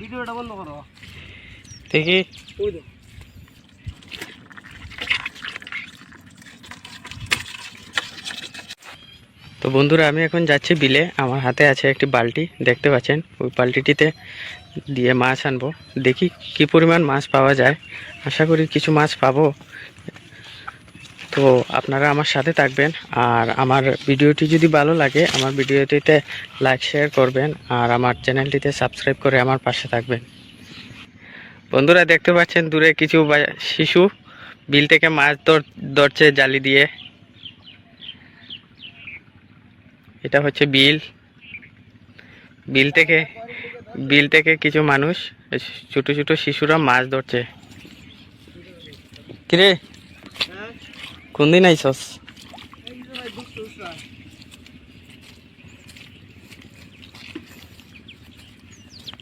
ভিডিওটা বন্ধ করো। দেখি। ওই তো তো বন্ধুরা আমি এখন যাচ্ছি বিলে। আমার হাতে আছে একটি বালতি দেখতে পাচ্ছেন? ওই বালতিটিতে দিয়ে মাছ আনব। দেখি কি পরিমাণ মাছ পাওয়া যায়। আশা করি কিছু মাছ পাবো। তো আপনারা আমার সাথে থাকবেন। আর আমার ভিডিওটি যদি ভালো লাগে, আমার ভিডিওটিতে লাইক শেয়ার করবেন আর আমার চ্যানেলটিতে সাবস্ক্রাইব করে আমার পাশে থাকবেন। বন্ধুরা, দেখতে পাচ্ছেন দূরে কিছু শিশু বিল থেকে মাছ ধর- ধরছে জালি দিয়ে। এটা হচ্ছে বিল। বিল থেকে বিল থেকে কিছু মানুষ, ছোট ছোট শিশুরা মাছ ধরছে। কিরে? কোন দিন আইসস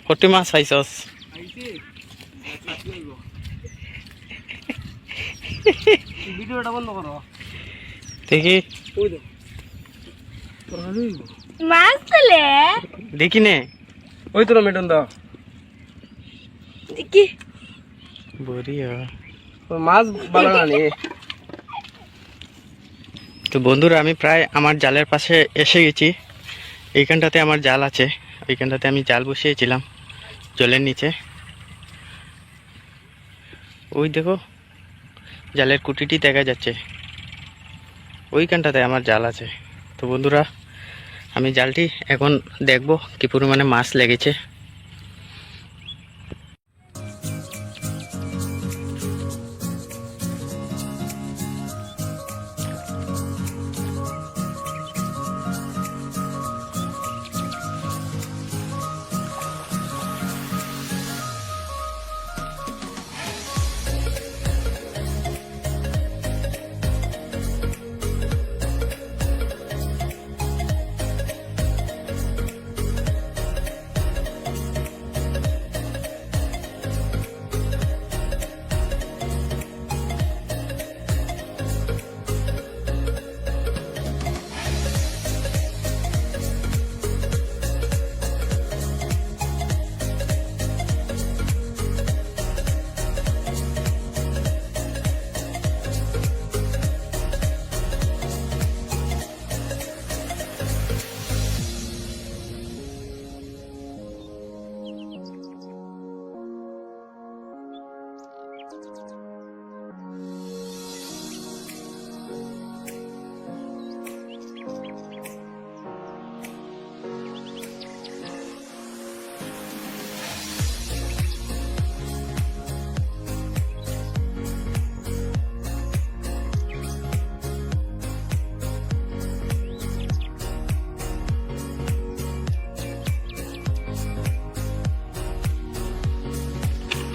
কটি মাছ আইসস আইছি ভিডিওটা বন্ধ করো দেখি। মাছ তুলে? দেখি নে। ওই তো মেটন দাও। কি বড়িয়া। মাছ বানানি তো বন্ধুরা, আমি প্রায় আমার জালের পাশে এসে গেছি। এইখানটাতে আমার জাল আছে। ওইখানটাতে আমি জাল বসিয়েছিলাম জলের নিচে। ওই দেখো, জালের কুটিটি দেখা যাচ্ছে। ওইখানটাতে আমার জাল আছে। তো বন্ধুরা, আমি জালটি এখন দেখব কি পরিমাণে মাছ লেগেছে।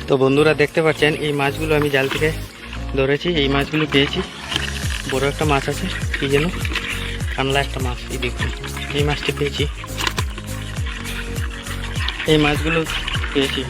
তো বন্ধুরা দেখতে পাচ্ছেন, এই মাছগুলো আমি জাল থেকে ধরেছি, এই মাছগুলো পেয়েছি। বড় একটা মাছ আছে, কি যেন? কানলা একটা মাছ, এই দেখুন, এই মাছটি পেয়েছি। এই মাছগুলো পেয়েছি।